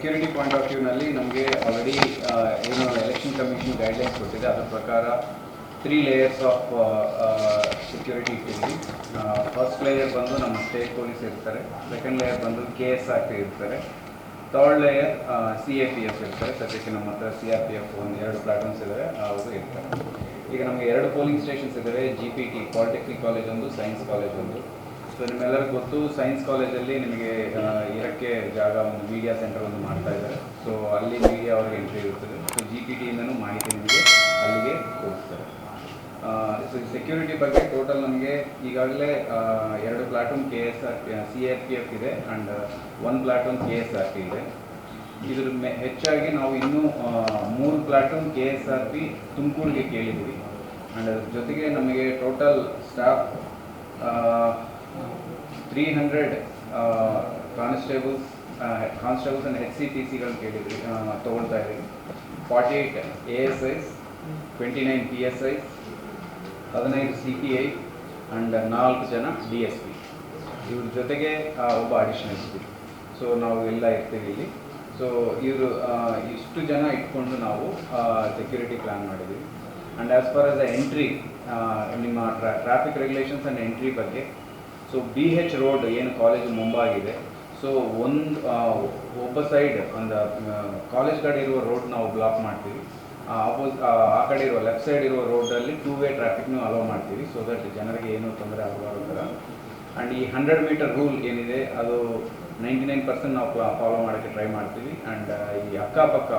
Security point of ವ್ಯೂನಲ್ಲಿ ನಮಗೆ already ಏನು election commission guidelines ಕೊಟ್ಟಿದೆ. ಅದರ ಪ್ರಕಾರ ತ್ರೀ ಲೇಯರ್ಸ್ ಆಫ್ ಸೆಕ್ಯೂರಿಟಿ ಇಟ್ಟಿದ್ದೀವಿ. ಫಸ್ಟ್ ಲೇಯರ್ ಬಂದು ನಮ್ಮ ಸ್ಟೇಟ್ ಪೊಲೀಸ್ ಇರ್ತಾರೆ. ಸೆಕೆಂಡ್ ಲೇಯರ್ ಬಂದು ಕೆ ಎಸ್ ಆರ್ ಪಿ ಇರ್ತಾರೆ. Third layer C A P F ಇರ್ತಾರೆ. ಸದ್ಯಕ್ಕೆ ನಮ್ಮ ಹತ್ರ ಸಿ ಆರ್ ಪಿ ಎಫ್ ಒಂದು ಎರಡು ಪ್ಲಾಟೂನ್ಸ್ ಇದ್ದಾರೆ ಅವರು ಇರ್ತಾರೆ. ಈಗ ನಮಗೆ ಎರಡು ಪೋಲಿಂಗ್ ಸ್ಟೇಷನ್ಸ್ ಇದ್ದಾವೆ G P T polytechnic college ಒಂದು ಸೈನ್ಸ್ ಕಾಲೇಜ್ ಒಂದು. ಸೊ ನಿಮ್ಮೆಲ್ಲರಿಗೂ ಗೊತ್ತು, ಸೈನ್ಸ್ ಕಾಲೇಜಲ್ಲಿ ನಿಮಗೆ ಇರೋಕ್ಕೆ ಜಾಗ ಒಂದು ಮೀಡಿಯಾ ಸೆಂಟರ್ ಒಂದು ಮಾಡ್ತಾ ಇದ್ದಾರೆ. ಸೊ ಅಲ್ಲಿ ಮೀಡಿಯಾ ಅವ್ರಿಗೆ ಎಂಟ್ರಿ ಇರುತ್ತದೆ ಸೊ ಜಿ ಪಿ ಟಿಯಿಂದನೂ ಮಾಹಿತಿ ನಿಮಗೆ ಅಲ್ಲಿಗೆ ಕೊಡ್ತಾರೆ. ಸೊ ಸೆಕ್ಯೂರಿಟಿ ಬಗ್ಗೆ ಟೋಟಲ್ ನಮಗೆ ಈಗಾಗಲೇ ಎರಡು platoon K S R C R P F ಇದೆ and one platoon K S R P ಇದೆ. ಇದ್ರ ಮೆ, ಹೆಚ್ಚಾಗಿ ನಾವು ಇನ್ನೂ ಮೂರು platoon K S R P ತುಮಕೂರಿಗೆ ಕೇಳಿದ್ದೀವಿ. ಆ್ಯಂಡ್ ಅದ್ರ ಜೊತೆಗೆ ನಮಗೆ total staff three hundred constables constables and H C P ಸಿಗಳನ್ನು ಕೇಳಿದ್ವಿ ತೊಗೊಳ್ತಾ ಇದ್ದೀವಿ forty eight A S Is twenty nine P S Is ಹದಿನೈದು ಸಿ ಪಿ ಐ ಆ್ಯಂಡ್ ನಾಲ್ಕು ಜನ ಡಿ ಎಸ್ ಪಿ ಇವ್ರ ಜೊತೆಗೆ ಒಬ್ಬ ಅಡಿಷನಲ್ ಎಸ್ ಪಿ ಸೊ ನಾವು ಎಲ್ಲ ಇರ್ತೀವಿ ಇಲ್ಲಿ. ಸೊ ಇವರು ಇಷ್ಟು ಜನ ಇಟ್ಕೊಂಡು ನಾವು ಸೆಕ್ಯೂರಿಟಿ ಪ್ಲ್ಯಾನ್ ಮಾಡಿದ್ದೀವಿ and as far as entry ನಿಮ್ಮ ಟ್ರಾಫಿಕ್ ರೆಗ್ಯುಲೇಷನ್ಸ್ ಆ್ಯಂಡ್ ಎಂಟ್ರಿ ಬಗ್ಗೆ ಸೊ ಬಿ ಹೆಚ್ ರೋಡ್ ಏನು ಕಾಲೇಜು ಮುಂಬಾಗಿದೆ. ಸೊ ಒಂದು ಒಬ್ಬ ಸೈಡ್ ಒಂದು ಕಾಲೇಜ್ ಕಡೆ ಇರುವ ರೋಡ್ ನಾವು ಬ್ಲಾಕ್ ಮಾಡ್ತೀವಿ. ಅಪೋಸ್ ಆ ಕಡೆ ಇರುವ ಲೆಫ್ಟ್ ಸೈಡ್ ಇರುವ ರೋಡಲ್ಲಿ ಟೂ ವೇ ಟ್ರಾಫಿಕ್ನು ಅಲೋ ಮಾಡ್ತೀವಿ. ಸೊ ದಟ್ ಜನರಿಗೆ ಏನು ತೊಂದರೆ ಆಗಬಾರ್ದು ಥರ ಆ್ಯಂಡ್ ಈ ಹಂಡ್ರೆಡ್ ಮೀಟರ್ ರೂಲ್ ಏನಿದೆ, ಅದು ನೈಂಟಿ ನೈನ್ ಪರ್ಸೆಂಟ್ ನಾವು ಫಾಲೋ ಮಾಡೋಕ್ಕೆ ಟ್ರೈ ಮಾಡ್ತೀವಿ. ಆ್ಯಂಡ್ ಈ ಅಕ್ಕಪಕ್ಕ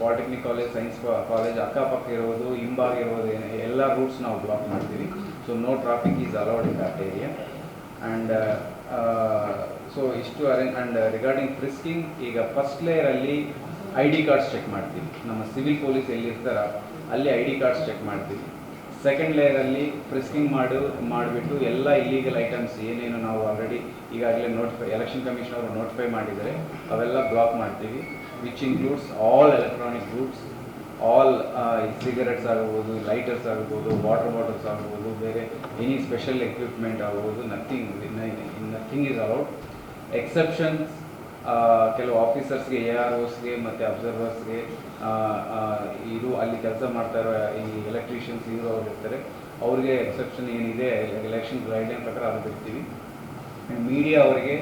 ಪಾಲಿಟೆಕ್ನಿಕ್ ಕಾಲೇಜ್ ಸೈನ್ಸ್ ಕಾಲೇಜ್ ಅಕ್ಕಪಕ್ಕ ಇರೋದು, ಹಿಂಭಾಗ ಇರೋದು ಎಲ್ಲ ರೂಟ್ಸ್ ನಾವು ಬ್ಲಾಕ್ ಮಾಡ್ತೀವಿ. So no traffic is allowed in that area and so ಇಷ್ಟು ಅರೇಂಜ್ ಆ್ಯಂಡ್ ರಿಗಾರ್ಡಿಂಗ್ ಫ್ರಿಸ್ಕಿಂಗ್ ಈಗ ಫಸ್ಟ್ ಲೇಯರಲ್ಲಿ ಐ ಡಿ ಕಾರ್ಡ್ಸ್ ಚೆಕ್ ಮಾಡ್ತೀವಿ ನಮ್ಮ ಸಿವಿಲ್ ಪೊಲೀಸ್ ಎಲ್ಲಿರ್ತಾರ, ಅಲ್ಲಿ ಐ ಡಿ ಕಾರ್ಡ್ಸ್ ಚೆಕ್ ಮಾಡ್ತೀವಿ ಸೆಕೆಂಡ್ ಲೇಯರಲ್ಲಿ ಫ್ರಿಸ್ಕಿಂಗ್ ಮಾಡು, ಮಾಡಿಬಿಟ್ಟು ಎಲ್ಲ ಇಲ್ಲೀಗಲ್ ಐಟಮ್ಸ್ ಏನೇನು ನಾವು ಆಲ್ರೆಡಿ ಈಗಾಗಲೇ ನೋಟಿಫೈ ಎಲೆಕ್ಷನ್ ಕಮಿಷನ್ ಅವರು ನೋಟಿಫೈ ಮಾಡಿದರೆ, ಅವೆಲ್ಲ ಬ್ಲಾಕ್ ಮಾಡ್ತೀವಿ which includes all electronic goods all cigarettes ಆಗ್ಬೋದು ಲೈಟರ್ಸ್ ಆಗ್ಬೋದು ವಾಟರ್ ಬಾಟಲ್ಸ್ ಆಗ್ಬೋದು ಬೇರೆ ಎನಿ ಸ್ಪೆಷಲ್ ಎಕ್ವಿಪ್ಮೆಂಟ್ ಆಗ್ಬೋದು nothing nothing is allowed exceptions ಕೆಲವು ಆಫೀಸರ್ಸ್ಗೆ ಎ ಆರ್ ಓಸ್ಗೆ ಮತ್ತು ಅಬ್ಸರ್ವರ್ಸ್ಗೆ ಇದು ಅಲ್ಲಿ ಕೆಲಸ ಮಾಡ್ತಾ ಇರೋ, ಈ ಎಲೆಕ್ಟ್ರಿಷಿಯನ್ಸ್ ಇವರು ಅವ್ರು ಇರ್ತಾರೆ. ಅವ್ರಿಗೆ ಎಕ್ಸೆಪ್ಷನ್ ಏನಿದೆ ಎಲೆಕ್ಷನ್ ಗೈಡ್ಲೈನ್ ಪ್ರಕಾರ ಅದು ಬಿಡ್ತೀವಿ. ಮೀಡಿಯಾ ಅವರಿಗೆ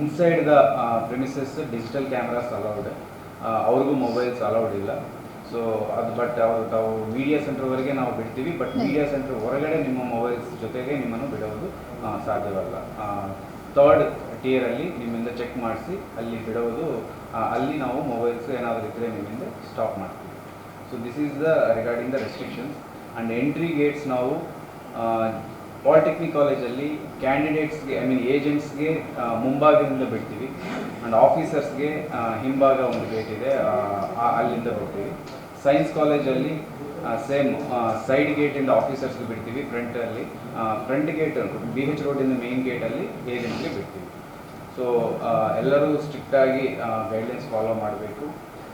inside the premises digital cameras allowed ಅವ್ರಿಗೂ ಮೊಬೈಲ್ಸ್ ಅಲೌಡ್ ಇಲ್ಲ. ಸೊ ಅದು ಬಟ್ ಅವರು ತಾವು ಮೀಡಿಯಾ ಸೆಂಟರ್ವರೆಗೆ ನಾವು ಬಿಡ್ತೀವಿ. ಬಟ್ ಮೀಡಿಯಾ ಸೆಂಟರ್ ಹೊರಗಡೆ ನಿಮ್ಮ ಮೊಬೈಲ್ಸ್ ಜೊತೆಗೆ ನಿಮ್ಮನ್ನು ಬಿಡೋದು ಸಾಧ್ಯವಲ್ಲ. ಥರ್ಡ್ ಟಿಯರಲ್ಲಿ ನಿಮ್ಮಿಂದ ಚೆಕ್ ಮಾಡಿಸಿ ಅಲ್ಲಿ ಬಿಡೋದು ಅಲ್ಲಿ ನಾವು ಮೊಬೈಲ್ಸ್ ಏನಾದರೂ ಇದ್ದರೆ ನಿಮ್ಮಿಂದ ಸ್ಟಾಪ್ ಮಾಡ್ತೀವಿ. So this is the regarding the restrictions and entry gates ನಾವು ಪಾಲಿಟೆಕ್ನಿಕ್ ಕಾಲೇಜಲ್ಲಿ ಕ್ಯಾಂಡಿಡೇಟ್ಸ್ಗೆ ಐ ಮೀನ್ ಏಜೆಂಟ್ಸ್ಗೆ ಮುಂಭಾಗದಿಂದ ಬಿಡ್ತೀವಿ. ಆ್ಯಂಡ್ ಆಫೀಸರ್ಸ್ಗೆ ಹಿಂಭಾಗ ಒಂದು ಗೇಟ್ ಇದೆ ಅಲ್ಲಿಂದ ಬಿಡ್ತೀವಿ ಸೈನ್ಸ್ ಕಾಲೇಜಲ್ಲಿ ಸೇಮ್ ಸೈಡ್ ಗೇಟಿಂದ ಆಫೀಸರ್ಸ್ಗೆ ಬಿಡ್ತೀವಿ ಫ್ರಂಟಲ್ಲಿ ಫ್ರಂಟ್ ಗೇಟ್ ಬಿ ಎಚ್ ರೋಡಿಂದ ಮೇನ್ ಗೇಟಲ್ಲಿ ಏಜೆಂಟ್ಗೆ ಬಿಡ್ತೀವಿ. ಸೊ ಎಲ್ಲರೂ ಸ್ಟ್ರಿಕ್ಟಾಗಿ ಗೈಡ್ಲೈನ್ಸ್ ಫಾಲೋ ಮಾಡಬೇಕು.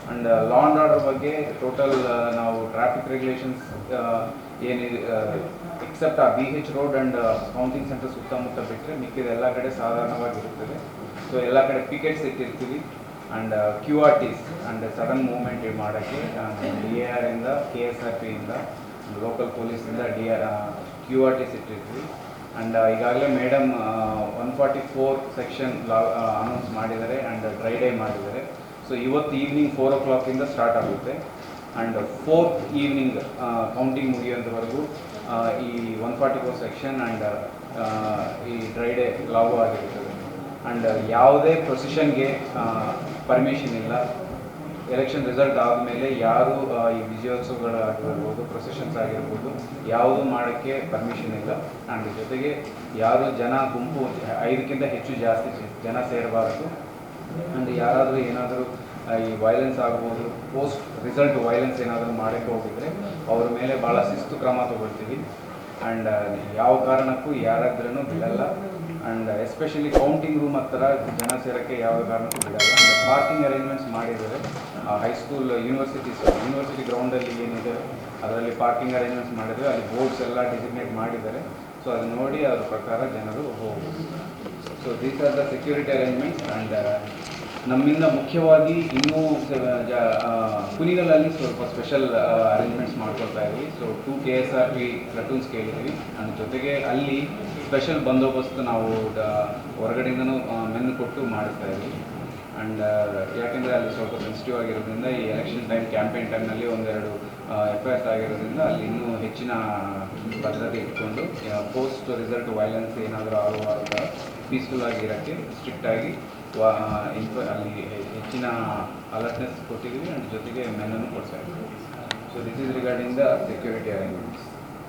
ಆ್ಯಂಡ್ ಲಾ ಆ್ಯಂಡ್ ಆರ್ಡರ್ ಬಗ್ಗೆ ಟೋಟಲ್ ನಾವು ಟ್ರಾಫಿಕ್ ರೆಗ್ಯುಲೇಷನ್ಸ್ ಏನಿದೆ ಎಕ್ಸೆಪ್ಟ್ ಆ B H road and counting centre ಸುತ್ತಮುತ್ತ ಬಿಟ್ಟರೆ ಮಿಕ್ಕಿದ ಎಲ್ಲ ಕಡೆ ಸಾಧಾರಣವಾಗಿರುತ್ತದೆ. ಸೊ ಎಲ್ಲ ಕಡೆ ಪಿಕೆಟ್ಸ್ ಇಟ್ಟಿರ್ತೀವಿ. And Q R Ts and sudden movement ಮಾಡೋಕ್ಕೆ ಡಿ ಆರ್ ಇಂದ ಕೆ ಎಸ್ ಆರ್ ಪಿ ಇಂದ local ಪೊಲೀಸಿಂದ D R Q R Ts ಇಟ್ಟಿರ್ತೀವಿ. ಆ್ಯಂಡ್ ಈಗಾಗಲೇ madam one forty four section law announce ಮಾಡಿದ್ದಾರೆ ಆ್ಯಂಡ್ ಡ್ರೈ ಡೇ ಮಾಡಿದ್ದಾರೆ. So ಇವತ್ತು evening four ಓ ಕ್ಲಾಕಿಂದ ಸ್ಟಾರ್ಟ್ ಆಗುತ್ತೆ. ಆ್ಯಂಡ್ ಫೋರ್ತ್ ಈವ್ನಿಂಗ್ ಕೌಂಟಿಂಗ್ ಮುಗಿಯೋಂಥವರೆಗೂ ಈ one forty four section and ಈ ಡ್ರೈ ಡೇ ಲಾಗು ಆಗಿರುತ್ತದೆ. ಆ್ಯಂಡ್ ಯಾವುದೇ ಪ್ರೊಸಿಷನ್ಗೆ ಪರ್ಮಿಷನ್ ಇಲ್ಲ. ಎಲೆಕ್ಷನ್ ರಿಸಲ್ಟ್ ಆದಮೇಲೆ ಯಾರು ಈ ವಿಜಯೋತ್ಸವಗಳಾಗಿರ್ಬೋದು ಪ್ರೊಸೆಷನ್ಸ್ ಆಗಿರ್ಬೋದು, ಯಾವುದು ಮಾಡೋಕ್ಕೆ ಪರ್ಮಿಷನ್ ಇಲ್ಲ. ಆ್ಯಂಡ್ ಜೊತೆಗೆ ಯಾರು ಜನ ಗುಂಪು, ಐದಕ್ಕಿಂತ ಹೆಚ್ಚು ಜಾಸ್ತಿ ಜನ ಸೇರಬಾರದು. ಆ್ಯಂಡ್ ಯಾರಾದರೂ ಏನಾದರೂ ಈ ವೈಲೆನ್ಸ್ ಆಗ್ಬೋದು ಪೋಸ್ಟ್ ರಿಸಲ್ಟ್ ವೈಲೆನ್ಸ್ ಏನಾದರೂ ಮಾಡೋಕ್ಕೆ ಹೋಗಿದ್ರೆ ಅವ್ರ ಮೇಲೆ ಭಾಳ ಶಿಸ್ತು ಕ್ರಮ ತಗೊಳ್ತೀವಿ. ಆ್ಯಂಡ್ ಯಾವ ಕಾರಣಕ್ಕೂ ಯಾರಾದ್ರೂ ಬಿಡಲ್ಲ. ಆ್ಯಂಡ್ ಎಸ್ಪೆಷಲಿ ಕೌಂಟಿಂಗ್ ರೂಮ್ ಹತ್ರ ಜನ ಸೇರೋಕ್ಕೆ ಯಾವ ಕಾರಣಕ್ಕೂ ಬಿಡಲ್ಲ. ಆ್ಯಂಡ್ ಪಾರ್ಕಿಂಗ್ ಅರೇಂಜ್ಮೆಂಟ್ಸ್ ಮಾಡಿದ್ದಾರೆ. ಹೈಸ್ಕೂಲ್ ಯೂನಿವರ್ಸಿಟೀಸ್ ಯೂನಿವರ್ಸಿಟಿ ಗ್ರೌಂಡಲ್ಲಿ ಏನಿದೆ, ಅದರಲ್ಲಿ ಪಾರ್ಕಿಂಗ್ ಅರೇಂಜ್ಮೆಂಟ್ಸ್ ಮಾಡಿದರೆ ಅಲ್ಲಿ ಬೋರ್ಡ್ಸ್ ಎಲ್ಲ ಡಿಸಿಗ್ನೇಟ್ ಮಾಡಿದ್ದಾರೆ. ಸೊ ಅದು ನೋಡಿ ಅದ್ರ ಪ್ರಕಾರ ಜನರು ಹೋಗ್ಬೋದು. So these are the security arrangements and ನಮ್ಮಿಂದ ಮುಖ್ಯವಾಗಿ ಇನ್ನೂ ಕುನಿಗಲಲ್ಲಿ ಸ್ವಲ್ಪ ಸ್ಪೆಷಲ್ ಅರೇಂಜ್ಮೆಂಟ್ಸ್ ಮಾಡ್ಕೊಳ್ತಾ ಇದ್ವಿ. So two K S R P platoons ಕೇಳಿದ್ವಿ ಆ್ಯಂಡ್ ಜೊತೆಗೆ ಅಲ್ಲಿ ಸ್ಪೆಷಲ್ ಬಂದೋಬಸ್ತ್ ನಾವು ಹೊರಗಡೆಯಿಂದನೂ ಮೆನ್ನು ಕೊಟ್ಟು ಮಾಡಿಸ್ತಾ ಇದ್ವಿ. ಆ್ಯಂಡ್ ಯಾಕೆಂದರೆ ಅಲ್ಲಿ ಸ್ವಲ್ಪ ಸೆನ್ಸಿಟಿವ್ ಆಗಿರೋದ್ರಿಂದ ಈ ಎಲೆಕ್ಷನ್ ಟೈಮ್ ಕ್ಯಾಂಪೇನ್ ಟೈಮ್ನಲ್ಲಿ ಒಂದೆರಡು ಎಫ್ ಐ ಆರ್ಸ್ ಆಗಿರೋದ್ರಿಂದ ಅಲ್ಲಿ ಇನ್ನೂ ಹೆಚ್ಚಿನ ಭದ್ರತೆ ಇಟ್ಕೊಂಡು ಪೋಸ್ಟ್ ರಿಸಲ್ಟ್ ವೈಲೆನ್ಸ್ ಏನಾದರೂ ಆಗುವಾಗ ಪೀಸ್ಫುಲ್ ಆಗಿರೋಕ್ಕೆ ಸ್ಟ್ರಿಕ್ಟ್ ಆಗಿ ವಾ ಇನ್ಫ ಅಲ್ಲಿ ಹೆಚ್ಚಿನ ಅಲರ್ಟ್ನೆಸ್ ಕೊಟ್ಟಿದ್ದೀವಿ. ಆ್ಯಂಡ್ ಜೊತೆಗೆ ಮೆನನ್ನು ಕೊಡ್ತಾ ಇದ್ದೀವಿ. So this is regarding the security arrangements